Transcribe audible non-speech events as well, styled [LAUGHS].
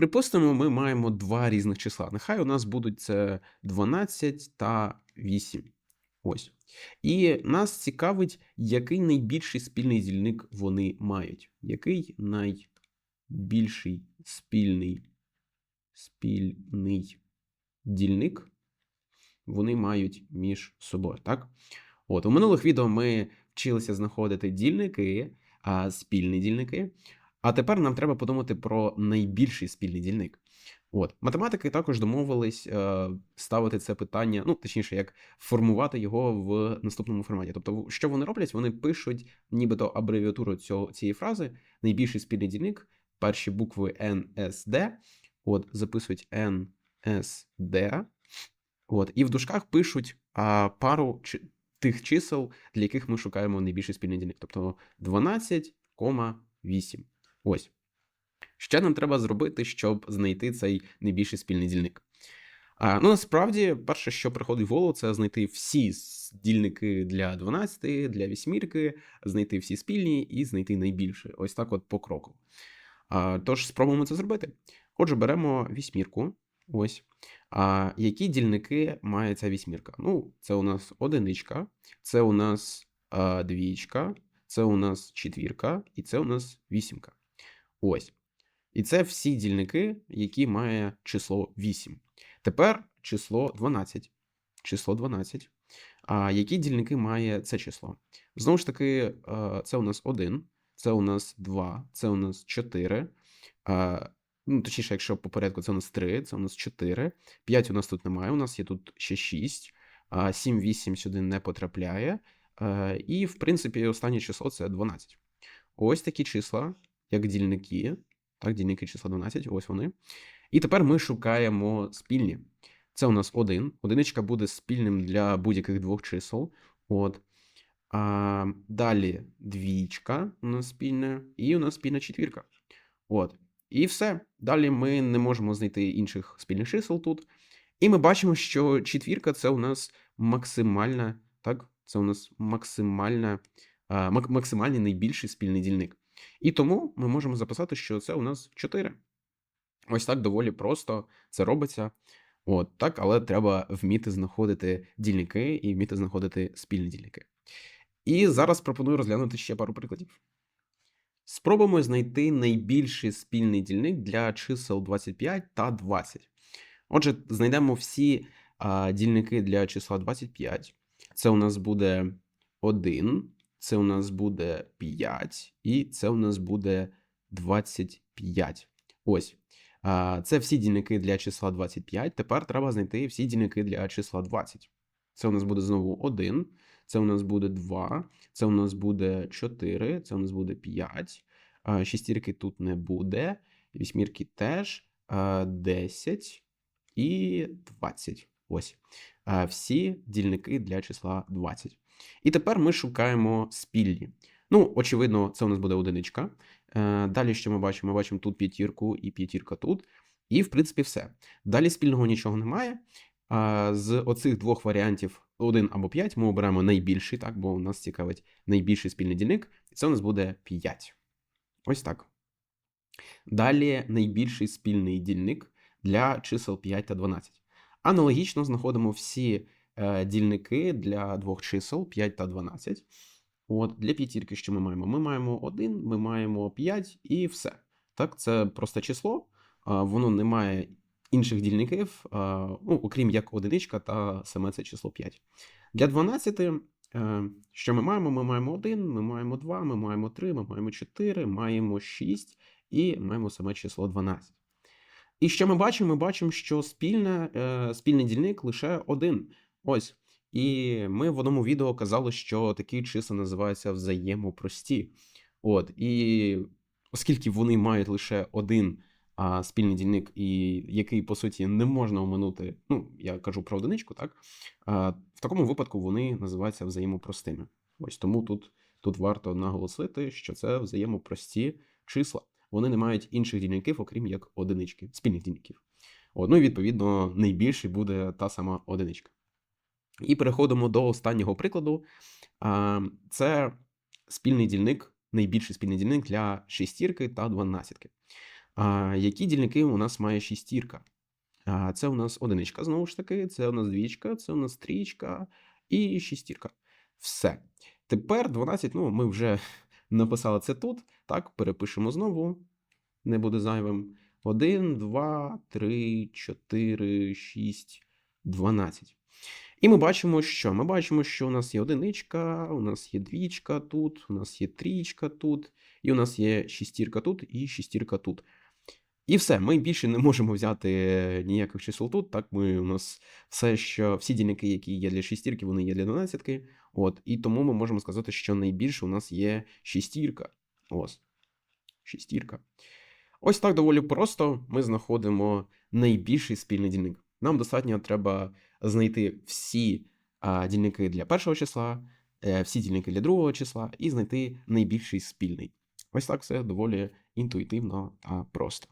Припустимо, ми маємо два різних числа. Нехай у нас будуть це 12 та 8. Ось. І нас цікавить, який найбільший спільний дільник вони мають. Який найбільший спільний спільний дільник вони мають між собою, так? От, у минулих відео ми вчилися знаходити дільники, а спільні дільники. А тепер нам треба подумати про найбільший спільний дільник. От, математики також домовились е, ставити це питання, ну точніше, як формувати його в наступному форматі. Тобто, що вони роблять? Вони пишуть нібито абревіатуру цього, цієї фрази, найбільший спільний дільник, перші букви NSD, от, записують NSD, от, і в дужках пишуть а, пару чи, тих чисел, для яких ми шукаємо найбільший спільний дільник. Тобто 12,8. Ось. Що нам треба зробити, щоб знайти цей найбільший спільний дільник? А, Ну, насправді, перше, що приходить в голову, це знайти всі дільники для 12, для вісьмірки, знайти всі спільні і знайти найбільше. Ось так, от по кроку. А, Тож, спробуємо це зробити. Отже, беремо вісьмірку. Ось. А які дільники має ця вісьмірка? Ну, це у нас одиничка, це у нас а, двічка, це у нас четвірка, і це у нас вісімка. Ось. І це всі дільники, які має число 8. Тепер число 12. Число 12. А які дільники має це число? Знову ж таки, це у нас 1, це у нас 2, це у нас 4. Ну, точніше, якщо по порядку, це у нас 3, це у нас 4. 5 у нас тут немає, у нас є тут ще 6. 7, 8 сюди не потрапляє. І, в принципі, останнє число це 12. Ось такі числа, як дільники. Так, дільники числа 12, ось вони. І тепер ми шукаємо спільні. Це у нас 1. Одиничка буде спільним для будь-яких двох чисел. От. А, Далі двічка у нас спільна, і у нас спільна четвірка. От. І все. Далі ми не можемо знайти інших спільних чисел тут. І ми бачимо, що четвірка це у нас максимальна, так, це у нас максимальна, максимальний найбільший спільний дільник. І тому ми можемо записати, що це у нас 4. Ось так доволі просто це робиться. От так, але треба вміти знаходити дільники і вміти знаходити спільні дільники. І зараз пропоную розглянути ще пару прикладів. Спробуємо знайти найбільший спільний дільник для чисел 25 та 20. Отже, знайдемо всі а, дільники для числа 25. Це у нас буде 1, це у нас буде 5, і це у нас буде 25. Ось. Це всі дільники для числа 25. Тепер треба знайти всі дільники для числа 20. Це у нас буде знову 1, це у нас буде 2, це у нас буде 4, це у нас буде 5. Шістірки тут не буде. Вісьмірки теж 10 і 20. Ось. Всі дільники для числа 20. І тепер ми шукаємо спільні. Ну, очевидно, це у нас буде одиничка. Е, далі, що ми бачимо? Ми бачимо тут п'ятірку і п'ятірка тут. І, в принципі, все. Далі спільного нічого немає. З оцих двох варіантів 1 або 5 ми оберемо найбільший, так, бо у нас цікавить найбільший спільний дільник, і це у нас буде 5. Ось так. Далі найбільший спільний дільник для чисел 5 та 12. Аналогічно знаходимо всі дільники для двох чисел 5 та 12. От Для п'ятірки, що ми маємо? Ми маємо 1, ми маємо 5 і все. Так, Це просте число, воно не має інших дільників, ну, окрім як одиничка та саме це число 5. Для 12, е, що ми маємо? Ми маємо 1, ми маємо 2, ми маємо 3, ми маємо 4, маємо 6 і маємо саме число 12. І що ми бачимо? Ми бачимо, що спільне, е, спільний дільник лише один. Ось. І ми в одному відео казали, що такі числа називаються взаємопрості. От, І оскільки вони мають лише один а, спільний дільник, і який, по суті, не можна оминути, ну, я кажу про одиничку, так? А, В такому випадку вони називаються взаємопростими. Ось тому тут тут варто наголосити, що це взаємопрості числа. Вони не мають інших дільників, окрім як одинички, спільних дільників. От, ну і відповідно найбільший буде та сама одиничка. І переходимо до останнього прикладу. Це спільний дільник, найбільший спільний дільник для шестірки та дванадцятки. Які дільники у нас має шістірка? Це у нас одиничка, знову ж таки, це у нас двічка, це у нас трічка і шістірка. Все. Тепер 12, ну, ми вже [LAUGHS] написали це тут. Так, перепишемо знову. Не буде зайвим. 1, 2, 3, 4, 6, 12. І ми бачимо, що? Ми бачимо, що у нас є одиничка, у нас є двічка тут, у нас є трічка тут, і у нас є шістірка тут і шістірка тут. І все, ми більше не можемо взяти ніяких чисел тут. Так, ми у нас все, що всі дільники, які є для шістірки, вони є для дванадцятки. От, і тому ми можемо сказати, що найбільше у нас є шістірка. Ось. Шістірка. Ось так доволі просто ми знаходимо найбільший спільний дільник. Нам достатньо треба знайти всі дільники для першого числа, е, всі дільники для другого числа і знайти найбільший спільний. Ось так все доволі інтуїтивно та просто.